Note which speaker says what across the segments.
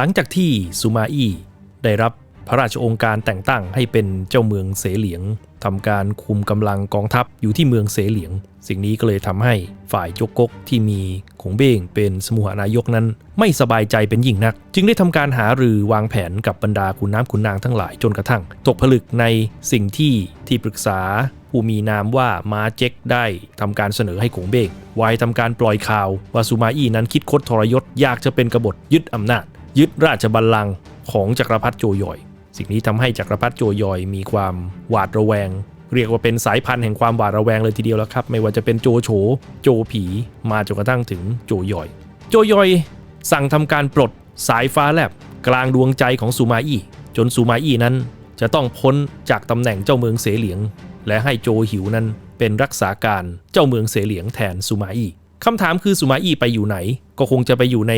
Speaker 1: หลังจากที่ซูมาอี้ได้รับพระราชองค์การแต่งตั้งให้เป็นเจ้าเมืองเสเหลียงทำการคุมกำลังกองทัพอยู่ที่เมืองเสเหลียง สิ่งนี้ก็เลยทำให้ฝ่ายจกกกที่มีขงเบ้งเป็นสมุหานายกนั้น ไม่สบายใจเป็นยิ่งนัก จึงได้ทำการหารือวางแผนกับบรรดาขุนน้ำขุนนางทั้งหลายจนกระทั่ง ตกผลึกในสิ่งที่ที่ปรึกษา ผู้มีนามว่ามาเจ็กได้ทำการเสนอให้ขงเบ้งไว้ทำการปล่อยข่าวว่าซูมาอี้นั้นคิดคดทรยศอยากจะเป็นกบฏยึดอำนาจ ยึดราชบัลลังก์ของจักรพรรดิโจยอย สิ่งนี้ทำให้จักรพรรดิโจยอย มีความหวาดระแวง เรียกว่าเป็นสายพันธุ์แห่งความหวาดระแวงเลยทีเดียวแล้วครับ ไม่ว่าจะเป็นโจโฉโจผี มาจนกระทั่งถึงโจยอย โจยอย สั่งทำการปลดสายฟ้าแลบกลางดวงใจของซูมาอี้จนซูมาอี้นั้น จะต้องพ้นจากตำแหน่งเจ้าเมืองเสเหลียง และให้โจหิวนั้นเป็นรักษาการเจ้าเมืองเสเหลียงแทนซูมาอี้คำถามคือซูมาอี้ไปอยู่ไหน ก็คงจะไปอยู่ใน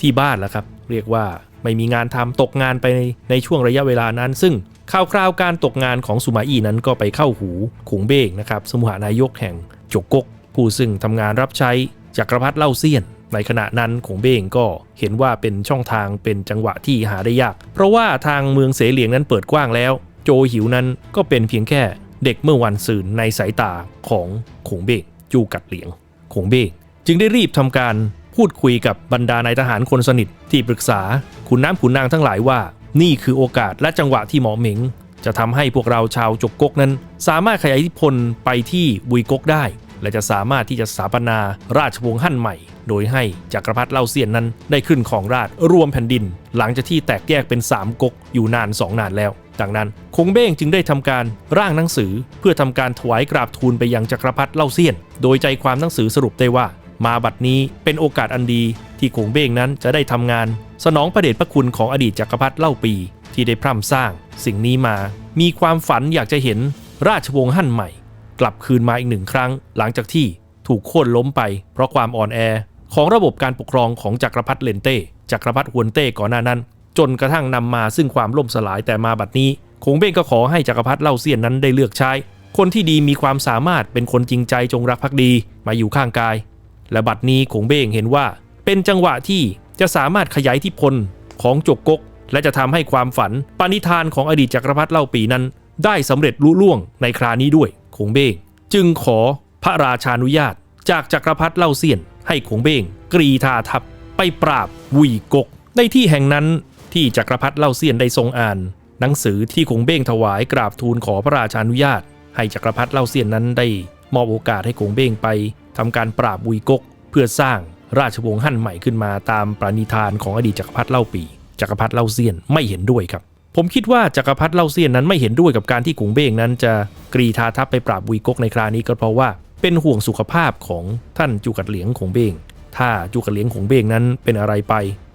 Speaker 1: ที่บ้านแล้วครับเรียกว่าไม่มีงานทำตกงานไปในในช่วงระยะเวลานั้น ซึ่งข่าวคราวการตกงานของซูมาอี้นั้นก็ไปเข้าหูขุงเบงนะครับสมุหานายกแห่งจกกก ผู้ซึ่งทำงานรับใช้จักรพรรดิเล่าเซียน ในขณะนั้นขงเบงก็เห็นว่าเป็นช่องทางเป็นจังหวะที่หาได้ยาก เพราะว่าทางเมืองเสเหลียงนั้นเปิดกว้างแล้ว โจหิวนั้นก็เป็นเพียงแค่เด็กเมื่อวันซืนในสายตาของขงเบงจูกัดเหลียงขงเบงจึงได้รีบทำการ พูดคุยกับบรรดานายทหารคนสนิทที่ปรึกษาขุนน้ำขุนนางทั้งหลายว่า นี่คือโอกาสและจังหวะที่เหมาะเหม็งจะทำให้พวกเราชาวจกกกนั้น สามารถขยายอิทธิพลไปที่บุยกกได้ และจะสามารถที่จะสถาปนาราชวงศ์ฮั่นใหม่ โดยให้จักรพรรดิเล่าเซียนนั้นได้ขึ้นของราชรวมแผ่นดิน หลังจากที่แตกแยกเป็น 3ก๊กอยู่นาน 2 นานแล้วดังนั้นคงเบ้งจึงได้ทำการร่างหนังสือ เพื่อทำการถวายกราบทูลไปยังจักรพรรดิเล่าเซียน โดยใจความหนังสือสรุปได้ว่า มาบัดนี้เป็นโอกาสอันดีที่คงเบ้งนั้นจะได้ทำงาน สนองพระเดชพระคุณของอดีตจักรพรรดิเล่าปี ที่ได้พร่ำสร้าง สิ่งนี้มา มีความฝันอยากจะเห็นราชวงศ์ฮั่นใหม่ กลับคืนมาอีกหนึ่งครั้ง หลังจากที่ถูกโค่นล้มไป เพราะความอ่อนแอ ของระบบการปกครองของจักรพรรดิเลนเต้จักรพรรดิฮวนเต้ก่อนหน้านั้น จนกระทั่งนำมาซึ่งความล่มสลายแต่มาบัดนี้คงเบ้งก็ขอให้จักรพรรดิเล่าเซียนนั้นได้เลือกใช้ คนที่ดีมีความสามารถเป็นคนจริงใจจงรักภักดี มาอยู่ข้างกาย และบัดนี้คงเบ้งเห็นว่า เป็นจังหวะที่จะสามารถขยายอิที่พลของจกกก และจะทำให้ความฝันปณิธานของอดีตจักรพรรดิเล่าปีนั้น ได้สำเร็จลุล่วงในครานี้ด้วยคงเบ้งจึงขอพระราชานุญาต จากจักรพรรดิเล่าเซียน ให้คงเบ้งกรีธาทัพไปปราบวุยกก ในที่แห่งนั้นที่จักรพรรดิเล่าเซียนได้ทรงอ่าน หนังสือที่คงเบ้งถวายกราบทูลขอพระราชานุญาต ให้จักรพรรดิเล่าเซียนนั้นได้มอบโอกาสให้คงเบ้งไป ทำการปราบวุยกก เพื่อสร้างราชวงศ์ฮั่นใหม่ขึ้นมาตามปรณิธานของอดีตจักรพรรดิเล่าปีจักรพรรดิเล่าเซียนไม่เห็นด้วยครับ ผมคิดว่าจักรพรรดิเล่าเซียนนั้นไม่เห็นด้วยกับการที่กุงเบ้งนั้นจะกรีธาทัพไปปราบวุยกกในครานี้ก็เพราะว่าเป็นห่วงสุขภาพของท่านจูกัดเหลียงของเบ้งถ้าจูกัดเหลียงของเบ้งนั้นเป็นอะไรไป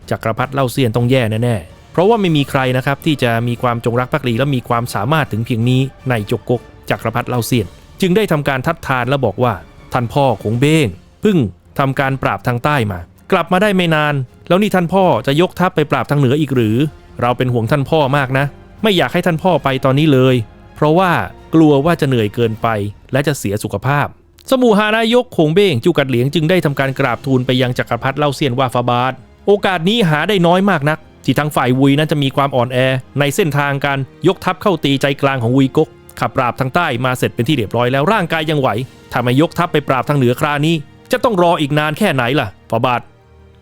Speaker 1: จักรพรรดิเล่าเซียนต้องแย่แน่ๆ เพราะว่าไม่มีใครนะครับที่จะมีความจงรักภักดีและมีความสามารถถึงเพียงนี้ในจกกกจักรพรรดิเล่าเซียน จึงได้ทำการทัดทานและบอกว่า ท่านพ่อของเบ้งเพิ่งทำการปราบทางใต้มา กลับมาได้ไม่นาน แล้วนี่ท่านพ่อจะยกทัพไปปราบทางเหนืออีกหรือ เราเป็นห่วงท่านพ่อมากนะ ไม่อยากให้ท่านพ่อไปตอนนี้เลย เพราะว่ากลัวว่าจะเหนื่อยเกินไป และจะเสียสุขภาพ สมุหานายกคงเบ้งจูกัดเหลียงจึงได้ทำการกราบทูลไปยังจักรพรรดิเล่าเซียนว่าฟาบาทโอกาสนี้หาได้น้อยมากนัก ที่ทางฝ่ายวุยนั้นจะมีความอ่อนแอ ในเส้นทางการยกทัพเข้าตีใจกลางของวุยกก ขับปราบทางใต้มาเสร็จเป็นที่เรียบร้อยแล้วร่างกายยังไหวถ้าไม่ยกทัพไปปราบทางเหนือครานี้ จะต้องรออีกนานแค่ไหนล่ะฟาบาท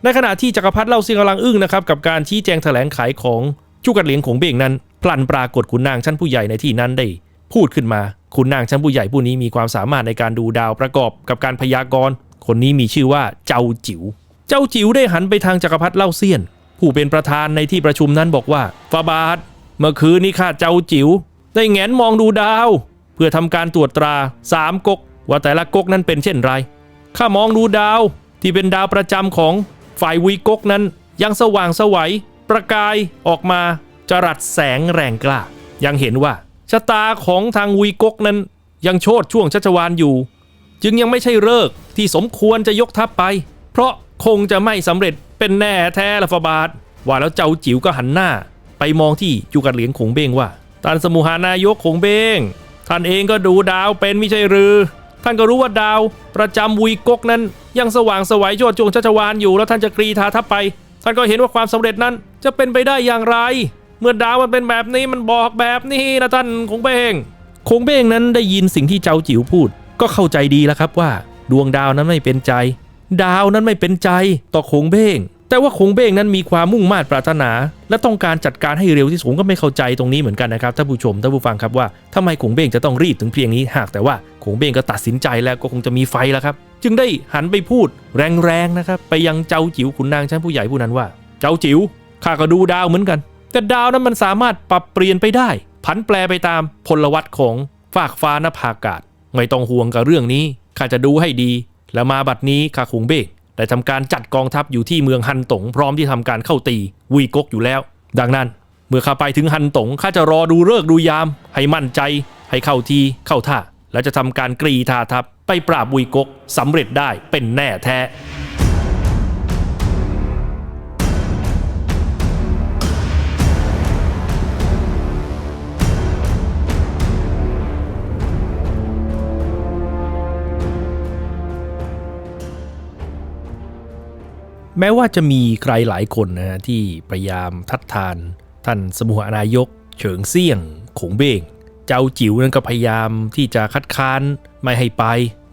Speaker 1: ในขณะที่จักรพรรดิเล่าเซียงกำลังอึ้งนะครับกับการชี้แจงแถลงไขของจูกัดเหลียงของเบ่งนั้น พลันปรากฏขุนนางชั้นผู้ใหญ่ในที่นั้นได้ พูดขึ้นมาขุนนางชั้นผู้ใหญ่ผู้นี้มีความสามารถในการดูดาวประกอบกับการพยากรณ์ คนนี้มีชื่อว่าเจ้าจิ๋วเจ้าจิ๋วได้หันไปทางจักรพรรดิเล่าเซียน ผู้เป็นประธานในที่ประชุมนั้นบอกว่าฟาบาทเมื่อคืนนี้ข้าเจ้าจิ๋ว ได้แงนมองดูดาว เพื่อทำการตรวจตราสามก๊กว่าแต่ละก๊กนั้นเป็นเช่นไร ข้ามองดูดาวที่เป็นดาวประจำของฝ่ายวีกกนั้น ยังสว่างสวัยประกายออกมาจรัสแสงแรงกล้า ยังเห็นว่าชะตาของทางวีกกนั้น ยังโชดช่วงชัชวานอยู่ จึงยังไม่ใช่เลิกที่สมควรจะยกทัพไป เพราะคงจะไม่สำเร็จเป็นแน่แท้ละฟาบาทว่าแล้วเจ้าจิ๋วก็หันหน้า ไปมองที่จูกัดเหลียงขงเบ้งว่า ท่านสมุหานายกขงเบ้งท่านเองก็ดูดาวเป็นไม่ใช่หรือ ท่านก็รู้ว่าดาวประจำวีกกนั้น ยังสว่างสวัยโชดช่วงชัชวานอยู่แล้วท่านจะกรีธาทัพไป ท่านก็เห็นว่าความสำเร็จนั้นจะเป็นไปได้อย่างไร เมื่อดาวมันเป็นแบบนี้มันบอกแบบนี้นะท่านคงเบงคงเบงนั้นได้ยินสิ่งที่เจ้าจิ๋วพูด ก็เข้าใจดีแล้วครับว่า ดวงดาวนั้นไม่เป็นใจ ดาวนั้นไม่เป็นใจต่อคงเบง แต่ว่าคงเบงนั้นมีความมุ่งมา่ปรารถนา และต้องการจัดการให้เร็วที่สุดผมก็ไม่เข้าใจตรงนี้เหมือนกันนะครับท่านผู้ชมท่านผู้ฟังครับว่าทำไมคงเบงจะต้องรีบถึงเพียงนี้ หากแต่ว่าคงเบงก็ตัดสินใจแล้วก็คงจะมีไฟแล้วครับ จึงได้หันไปพูดแรงๆนะครับ ไปยังเจ้าจิ๋วขุนนางชั้นผู้ใหญ่ผู้นั้นว่า เจ้าจิ๋วข้าก็ดูดาวเหมือนกัน แต่ดาวนั้นมันสามารถปรับเปลี่ยนไปได้ ผันแปรไปตามพลวัตของฟากฟ้านภาอากาศ ไม่ต้องห่วงกับเรื่องนี้ข้าจะดูให้ดี และมาบัดนี้ข้าคงเบก ได้ทำการจัดกองทัพอยู่ที่เมืองฮันตงพร้อมที่ทำการเข้าตีวีกกอยู่แล้ว ดังนั้น เมื่อข้าไปถึงฮันตงข้าจะรอดูเลิกดูยาม ให้มั่นใจ ให้เข้าทีเข้าท่า แล้วจะทำการกรีธาทัพไปปราบวีกกสำเร็จได้เป็นแน่แท้ แม้ว่าจะมีใครหลายคนนะฮะที่พยายามทัดทาน ท่านสมุหนายก เฉิงเซี่ยงขงเบงเจ้าจิ๋วนั้นก็พยายามที่จะคัดค้านไม่ให้ไป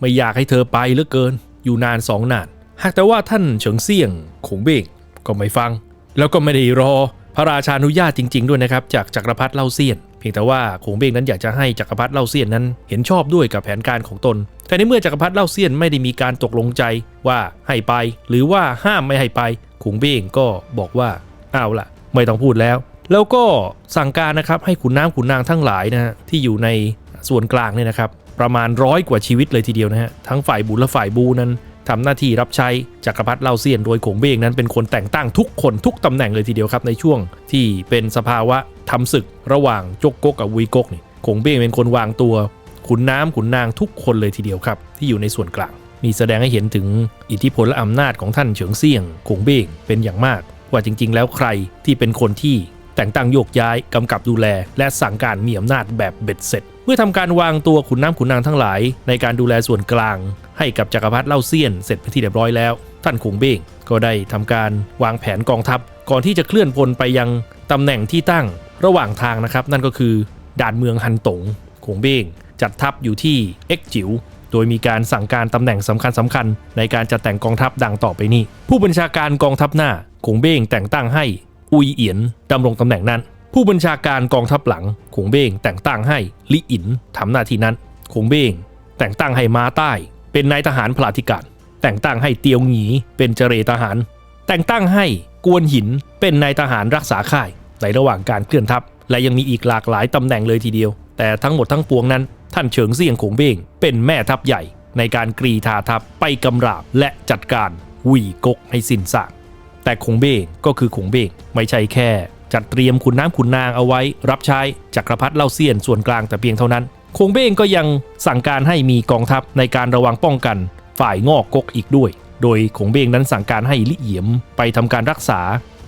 Speaker 1: ไม่อยากให้เธอไปเหลือเกิน อยู่นานสองนาน หากแต่ว่าท่านเฉิงเซี่ยงขงเบงก็ไม่ฟัง แล้วก็ไม่ได้รอพระราชานุญาตจริง ๆ ด้วยนะครับ จากจักรพรรดิเล่าเซียน พียงแต่ว่าขงเบงนั้นอยากจะให้จักรพรรดิเล่าเซียนนั้น เห็นชอบด้วยกับแผนการของตน แต่ในเมื่อจักรพรรดิเล่าเซียนไม่ได้มีการตกลงใจว่าให้ไป หรือว่าห้ามไม่ให้ไปขงเบงก็บอกว่าเอาล่ะ ไม่ต้องพูดแล้ว แล้วก็สั่งการนะครับให้ขุนน้ำขุนนางทั้งหลายนะฮะที่อยู่ในส่วนกลางเนี่ยนะครับ ประมาณร้อยกว่าชีวิตเลยทีเดียวนะฮะทั้งฝ่ายบุญและฝ่ายบูนั้น ทำหน้าที่รับใช้จักรพรรดิเล่าเซียนโดยขงเบงนั้นเป็นคนแต่งตั้งทุกคนทุกตำแหน่งเลยทีเดียวครับในช่วง ที่เป็นสภาวะทำศึกระหว่างจกกกกับวีกกนี่ขงเบงเป็นคนวางตัว ขุนน้ำขุนนางทุกคนเลยทีเดียวครับ ที่อยู่ในส่วนกลางมีแสดงให้เห็นถึงอิทธิพลและอำนาจของท่านเฉิงเซี่ยงขงเบงเป็นอย่างมาก ว่าจริง ๆ แล้วใครที่เป็นคนที่แต่งตั้งโยกย้ายกำกับดูแล และสั่งการมีอำนาจแบบเบ็ดเสร็จ เมื่อทำการวางตัวขุนน้ำขุนนางทั้งหลาย ในการดูแลส่วนกลาง ให้กับจักรพรรดิเล่าเซียนเสร็จเป็นที่เรียบร้อยแล้ว ท่านขงเบงก็ได้ทำการวางแผนกองทัพ ก่อนที่จะเคลื่อนพลไปยังตำแหน่งที่ตั้งระหว่างทางนะครับ นั่นก็คือด่านเมืองฮันตงขงเบงจัดทัพอยู่ที่เอ็กจิ๋วโดยมีการสั่งการตำแหน่งสำคัญสำคัญๆในการจัดแต่งกองทัพดังต่อไปนี้ ผู้บัญชาการกองทัพหน้าขงเบ้งแต่งตั้งให้อุยเอียนดำรงตำแหน่งนั้น ผู้บัญชาการกองทัพหลังขงเบ้งแต่งตั้งให้ลิอินทำหน้าที่นั้นขงเบ้งแต่งตั้งให้ม้าใต้ เป็นนายทหารพลาธิการ แต่งตั้งให้เตียวหงีเป็นเจเรทหาร แต่งตั้งให้กวนหินเป็นนายทหารรักษาค่าย ในระหว่างการเคลื่อนทัพ และยังมีอีกหลากหลายตำแหน่งเลยทีเดียว แต่ทั้งหมดทั้งปวงนั้น ท่านเฉิงเซียงขงเบ้งเป็นแม่ทัพใหญ่ ในการกรีธาทัพไปกำราบและจัดการหวีกกให้สิ้นซากแต่คงเบ้งก็คือคงเบ้งไม่ใช่แค่ จัดเตรียมขุนน้ำขุนนางเอาไว้ รับใช้จักรพรรดิเล่าเซียนส่วนกลางแต่เพียงเท่านั้น คงเบ้งก็ยังสั่งการให้มีกองทัพในการระวังป้องกันฝ่ายงอกกกอีกด้วย โดยคงเบ้งนั้นสั่งการให้ลิเอียมไปทำการรักษา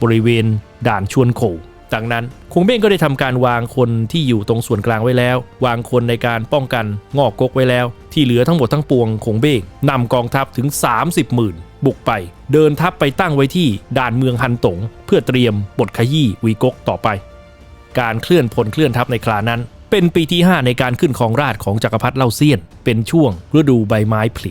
Speaker 1: บริเวณด่านชวนโขดังนั้นคงเบ้งก็ได้ทำการวางคนที่อยู่ตรงส่วนกลางไว้แล้ว วางคนในการป้องกันงอกกกไว้แล้ว ที่เหลือทั้งหมดทั้งปวงคงเบ้งนำกองทัพถึง 30 หมื่นบุกไป เดินทัพไปตั้งไว้ที่ด่านเมืองฮันตง เพื่อเตรียมบทขยี้วีกกต่อไป การเคลื่อนพลเคลื่อนทัพในครานั้น เป็นปีที่ 5 ในการขึ้นของราชของจักรพรรดิเล่าเซียน เป็นช่วงฤดูใบไม้ผลิ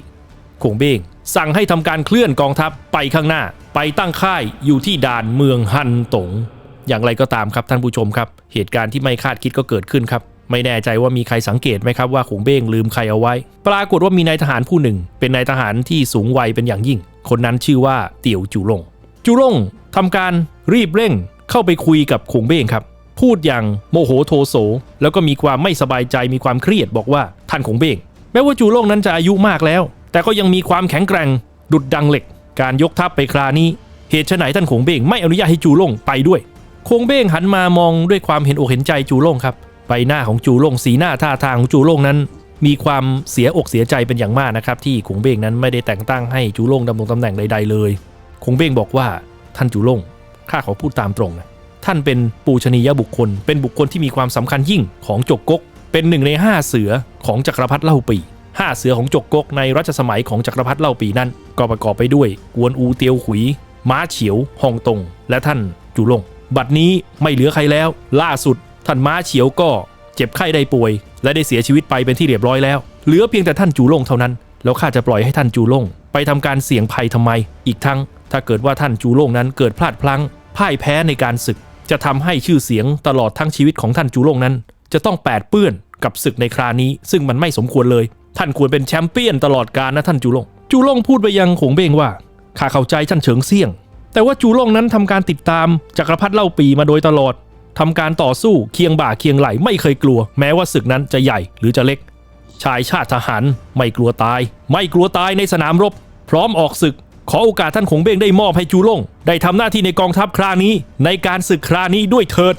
Speaker 1: คงเบ้งสั่งให้ทำการเคลื่อนกองทัพไปข้างหน้า ไปตั้งค่ายอยู่ที่ด่านเมืองฮันตง อย่างไรก็ตามครับท่านผู้ชมครับ เหตุการณ์ที่ไม่คาดคิดก็เกิดขึ้นครับ ไม่แน่ใจว่ามีใครสังเกตไหมครับว่าขงเบ้งลืมใครเอาไว้ ปรากฏว่ามีนายทหารผู้หนึ่ง เป็นนายทหารที่สูงวัยเป็นอย่างยิ่ง คนนั้นชื่อว่าเตี่ยวจูลง จูลงทำการรีบเร่งเข้าไปคุยกับขงเบ้งครับ พูดอย่างโมโหโทโสแล้วก็มีความไม่สบายใจมีความเครียดบอกว่าท่านขงเบ้งแม้ว่าจูลงนั้นจะอายุมากแล้ว แต่ก็ยังมีความแข็งแกร่ง ดุดดังเหล็ก การยกทัพไปครานี้ เหตุไฉนท่านขงเบ้งไม่อนุญาตให้จูลงไปด้วยคงเบ้งหันมามองด้วยความเห็นอกเห็นใจจูโล่งครับใบหน้าของจูโล่งสีหน้าท่าทางของจูโล่งนั้น มีความเสียอกเสียใจเป็นอย่างมากนะครับ ที่คงเบ้งนั้นไม่ได้แต่งตั้งให้จูโล่งดำรงตำแหน่งใดๆเลยคงเบ้งบอกว่าท่านจูโล่งข้าขอพูดตามตรงนะ ท่านเป็นปูชนียบุคคล เป็นบุคคลที่มีความสำคัญยิ่งของจกกก เป็นหนึ่งในห้าเสือของจักรพรรดิเล่าปีห้าเสือของจกกกในรัชสมัยของจักรพรรดิเล่าปีนั้น ก็ประกอบไปด้วย กวนอูเตียวขุย ม้าเฉียวฮองตง และท่านจูลง บัดนี้ไม่เหลือใครแล้ว ล่าสุด ท่านม้าเฉียวก็เจ็บไข้ได้ป่วย และได้เสียชีวิตไปเป็นที่เรียบร้อยแล้ว เหลือเพียงแต่ท่านจูลงเท่านั้น แล้วข้าจะปล่อยให้ท่านจูลง ไปทำการเสี่ยงภัยทำไม อีกทั้ง ถ้าเกิดว่าท่านจูลงนั้นเกิดพลาดพลั้งพ่ายแพ้ในการศึก จะทำให้ชื่อเสียงตลอดทั้งชีวิตของท่านจูโลงนั้น จะต้องแปดเปื้อนกับศึกในครานี้ ซึ่งมันไม่สมควรเลย ท่านควรเป็นแชมเปี้ยนตลอดกาลนะท่านจูโลงจูโลงพูดไปยังขงเบงว่าข้าเข้าใจท่านเฉิงเซี่ยง แต่ว่าจูโลงนั้นทำการติดตามจักรพรรดิเล่าปีมาโดยตลอดทำการต่อสู้เคียงบ่าเคียงไหลไม่เคยกลัว แม้ว่าศึกนั้นจะใหญ่หรือจะเล็ก ชายชาติทหารไม่กลัวตาย ไม่กลัวตายในสนามรบ พร้อมออกศึก ขอโอกาสท่านขงเบ้งได้มอบให้จูล่ง ได้ทำหน้าที่ในกองทัพครานี้ ในการศึกครานี้ด้วยเถิด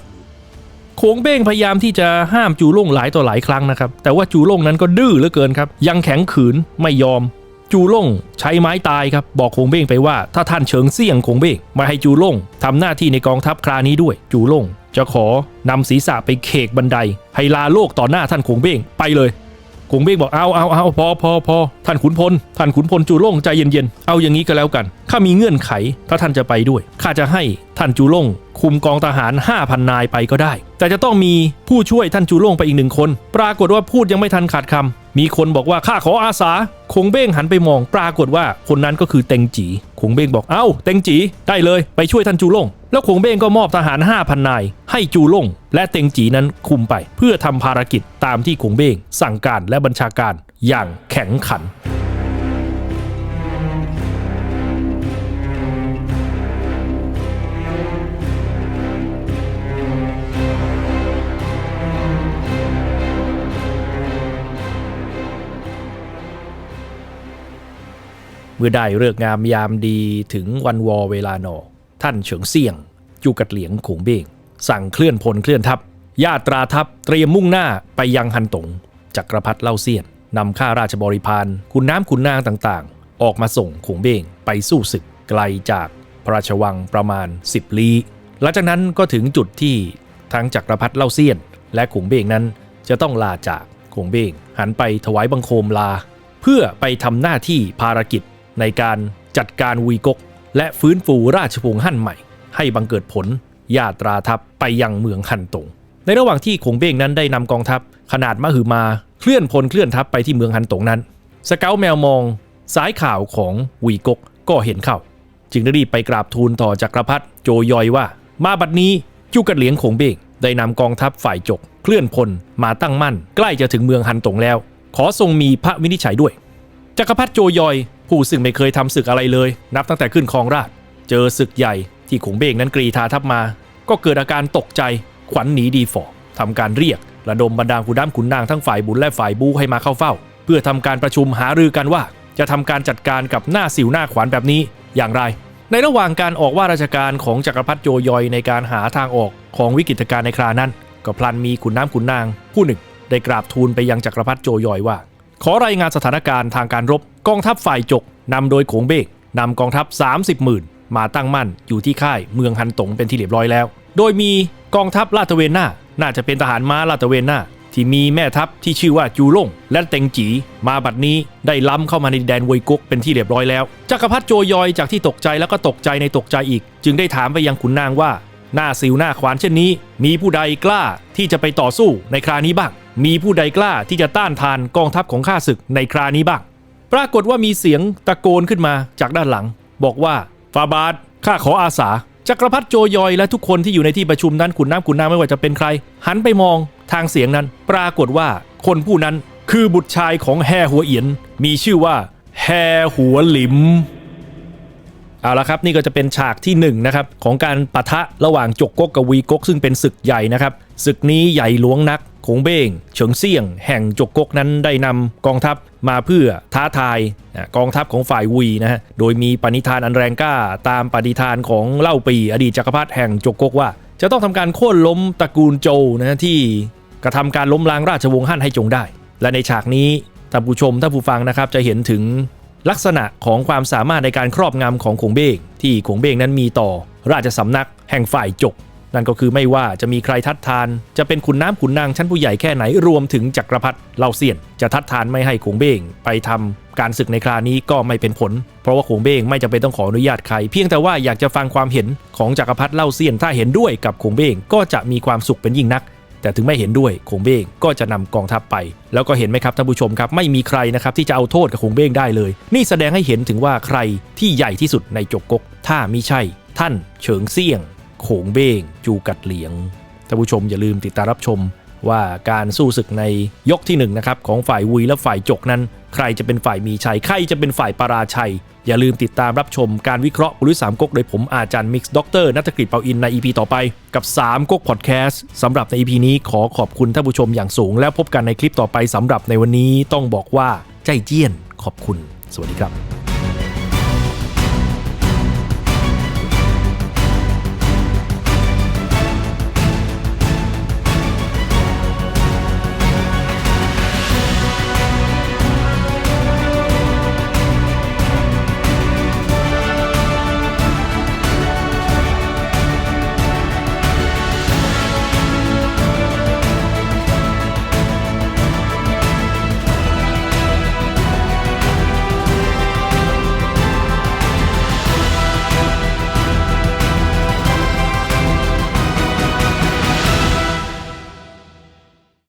Speaker 1: ขงเบ้งพยายามที่จะห้ามจูล่งหลายต่อหลายครั้งนะครับ แต่ว่าจูล่งนั้นก็ดื้อเหลือเกินครับ ยังแข็งขืนไม่ยอม จูล่งใช้ไม้ตายครับบอกคงเบ้งไปว่า ถ้าท่านเฉิงเซี่ยงคงเบ้งมาให้จูล่งทำหน้าที่ในกองทัพครานี้ด้วย จูล่งจะขอนำศีรษะไปเคกบันไดให้ลาโลกต่อหน้าท่านคงเบ้งไปเลย คงเบ้งบอกเอาเอาเอาพอพอพอท่านขุนพลท่านขุนพลจูล่งใจเย็นๆเอาอย่างนี้ก็แล้วกันข้ามีเงื่อนไขถ้าท่านจะไปด้วยข้าจะให้ท่านจูล่ง คุมกองทหาร 5,000 นายไปก็ได้ แต่จะต้องมีผู้ช่วยท่านจูล่งไปอีกหนึ่งคน ปรากฏว่าพูดยังไม่ทันขาดคำมีคนบอกว่าข้าขออาสา คงเบ้งหันไปมอง ปรากฏว่าคนนั้นก็คือเต็งจีคงเบ้งบอกเอ้าเต็งจีได้เลยไปช่วยท่านจูล่งแล้วคงเบ้งก็มอบทหาร 5,000 นาย ให้จูล่ง และเต็งจีนั้นคุมไป เพื่อทำภารกิจตามที่คงเบ้งสั่งการและบัญชาการอย่างแข็งขัน มื่อได้เลิกงามยามดีถึงวันวอเวลานอ ท่านเฉิงเซี่ยงจูกัดเหลียงขงเบงสั่งเคลื่อนพลเคลื่อนทัพญาตราทัพเตรียมมุ่งหน้าไปยังฮันตงจักรพรรดิเล่าเซียนนำข้าราชบริพารคุณน้ำคุณนางต่างๆ ออกมาส่งขงเบงไปสู้ศึกไกลจากพระราชวังประมาณ 10 ลี้หลังจากนั้นก็ถึงจุดที่ทั้งจักรพรรดิเล่าเซียน และขงเบงนั้นจะต้องลาจากขงเบงหันไปถวายบังคมลา เพื่อไปทำหน้าที่ภารกิจ ในการจัดการวีกก และฟื้นฟูราชวงศ์ฮั่นใหม่ ให้บังเกิดผลญาตราทัพไปยังเมืองฮั่นตง ในระหว่างที่ขงเบ้งนั้นได้นำกองทัพขนาดมหึมาเคลื่อนพลเคลื่อนทัพไปที่เมืองฮันตงนั้น สเกลแมวมองสายข่าวของวีกกก็เห็นเข้า จึงได้รีบไปกราบทูลต่อจักรพรรดิโจยอยว่า มาบัดนี้จูกัดเหลียงขงเบ้งได้นำกองทัพฝ่ายจก เคลื่อนพลมาตั้งมั่น ใกล้จะถึงเมืองฮันตงแล้ว ขอทรงมีพระวินิจฉัยด้วย จักรพรรดิโจยอย ผู้ซึ่งไม่เคยทำศึกอะไรเลย นับตั้งแต่ขึ้นครองราช เจอศึกใหญ่ที่ขงเบงนั้นกรีธาทัพมา ก็เกิดอาการตกใจขวัญหนีดีฝอทำการเรียก ระดมบรรดาขุนน้ำขุนนางทั้งฝ่ายบุญและฝ่ายบูให้มาเข้าเฝ้า เพื่อทำการประชุมหารือกันว่า จะทำการจัดการกับหน้าสิวหน้าขวานแบบนี้อย่างไร ในระหว่างการออกว่าราชการของจักรพรรดิโจยอยในการหาทางออกของวิกฤตการณ์ในครานั้น ก็พลันมีขุนน้ำขุนนาง ผู้หนึ่ง ได้กราบทูลไปยังจักรพรรดิโจยอยว่า ขอรายงานสถานการณ์ทางการรบ กองทัพฝ่ายจกนำโดยโขงเบกนำกองทัพ 30หมื่นมาตั้งมั่นอยู่ที่ค่ายเมืองฮันตงเป็นที่เรียบร้อยแล้ว โดยมีกองทัพลาดตะเวนหน้า น่าจะเป็นทหารม้าลาดตะเวนหน้า ที่มีแม่ทัพที่ชื่อว่าจูล่งและเต็งจี มาบัดนี้ได้ล้ำเข้ามาในดินแดนเวยกุกเป็นที่เรียบร้อยแล้วจักรพรรดิโจยอยจากที่ตกใจแล้วก็ตกใจในตกใจอีก จึงได้ถามไปยังขุนนางว่า หน้าสิวหน้าขวานเช่นนี้ มีผู้ใดกล้าที่จะไปต่อสู้ในครานี้บ้าง มีผู้ใดกล้าที่จะต้านทานกองทัพของข้าศึกในครานี้บ้าง ปรากฏว่ามีเสียงตะโกนขึ้นมาจากด้านหลัง บอกว่าฟาบาทข้าขออาสาจักรพรรดิโจยอยและทุกคนที่อยู่ในที่ประชุมนั้นขุนน้ำขุนนางไม่ว่าจะเป็นใคร หันไปมองทางเสียงนั้น ปรากฏว่าคนผู้นั้นคือบุตรชายของแฮหัวเอียน มีชื่อว่าแฮหัวหลิมเอาละครับ นี่ก็จะเป็นฉากที่1นงนะครับของการปะทะระหว่างจกกกกับวีกกซึ่งเป็นศึกใหญ่นะครับศึกนี้ใหญ่หลวงนัก คงเบ้งเฉิงเซี่ยง แห่งจกกกนั้นได้นำกองทัพมาเพื่อท้าทายกองทัพของฝ่ายวีนะฮะ โดยมีปณิธานอันแรงกล้าตามปณิธานของเล่าปีอดีตจักรพรรดิแห่งจกกกว่า จะต้องทำการโค่นล้มตระกูลโจนะฮะที่กระทำการล้มล้างราชวงศ์ฮั่นให้จงได้ และในฉากนี้ท่านผู้ชมท่านผู้ฟังนะครับจะเห็นถึงลักษณะของความสามารถในการครอบงำของขงเบ้งที่ขงเบ้งนั้นมีต่อราชสำนักแห่งฝ่ายจก นั่นก็คือไม่ว่าจะมีใครทัดทาน จะเป็นขุนน้ำขุนนางชั้นผู้ใหญ่แค่ไหนรวมถึงจักรพรรดิเล่าเซียน จะทัดทานไม่ให้ขงเบ้งไปทำการศึกในครานี้ก็ไม่เป็นผล เพราะว่าขงเบ้งไม่จำเป็นต้องขออนุญาตใคร เพียงแต่ว่าอยากจะฟังความเห็นของจักรพรรดิเล่าเซียนถ้าเห็นด้วยกับขงเบ้งก็จะมีความสุขเป็นยิ่งนัก แต่ถึงไม่เห็นด้วยคงเบ้งก็จะนำกองทัพไป แล้วก็เห็นไหมครับท่านผู้ชมครับไม่มีใครนะครับที่จะเอาโทษกับคงเบ้งได้เลย นี่แสดงให้เห็นถึงว่าใครที่ใหญ่ที่สุดในจกกก ถ้ามิใช่ ท่านเฉิงเซี่ยง โขงเบ้งจูกัดเหลียงท่านผู้ชมอย่าลืมติดตามรับชมว่าการสู้ศึกในยกที่หนึ่งนะครับของฝ่ายวุยและฝ่ายจกนั้น ใครจะเป็นฝ่ายมีชัย ใครจะเป็นฝ่ายปราชัย อย่าลืมติดตามรับชมการวิเคราะห์ปุริสามก๊กโดยผมอาจารย์มิกซ์ด็อกเตอร์นัตกฤษเปาอินใน EP ต่อไปกับ 3ก๊กพอดแคสต์สำหรับใน EP นี้ขอขอบคุณท่านผู้ชมอย่างสูง แล้วพบกันในคลิปต่อไปสำหรับในวันนี้ต้องบอกว่าใจเจี้ยนขอบคุณ สวัสดีครับ